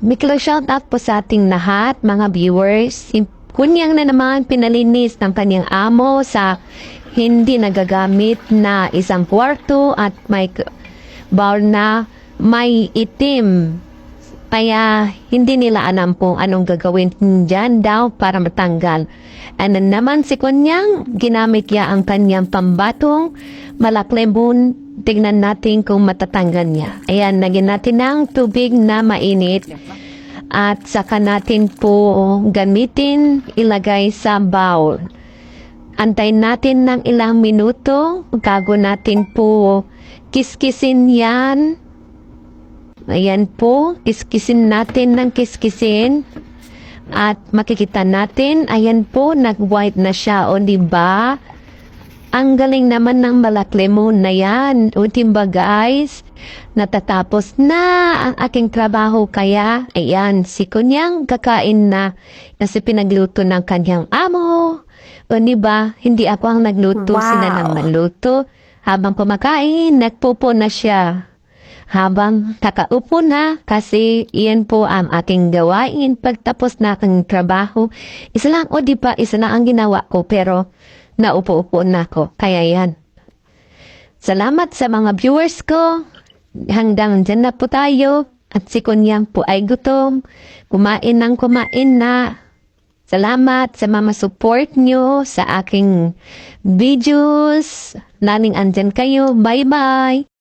Miklo shoutout po sa ating lahat, mga viewers. Kunyang na naman pinalinis ng kanyang amo sa hindi nagagamit na isang kwarto at may bowl na may itim. Kaya hindi nila alam po anong gagawin dyan daw para matanggal. Then naman si Kunyang, ginamit niya ang kanyang pambatong malaklebon. Tignan natin kung matatanggal niya. Ayan, lagyan natin ng tubig na mainit. At saka natin po gamitin, ilagay sa bowl. Antayin natin ng ilang minuto. Bago natin po kiskisin yan. Ayan po, kiskisin natin ng kiskisin. At makikita natin, ayan po, nag-white na siya. O, di ba? Ang galing naman ng malaklemon na yan. O, timba guys, natatapos na ang aking trabaho. Kaya, ayan, si Kunyang kakain na kasi pinagluto ng kanyang amo. O, di ba? Hindi ako ang nagluto, Wow. sila nang nagluto. Habang kumakain, nagpupo na siya habang kakaupo na kasi iyan po ang aking gawain pagtapos na aking trabaho. Isa lang, o di ba, isa lang ang ginawa ko pero naupo-upo na ako. Kaya yan. Salamat sa mga viewers ko. Hanggang dyan na po tayo. At si Kunyang po ay gutom. Kumain ng kumain na. Salamat sa mga support nyo sa aking videos. Laning andyan kayo. Bye-bye!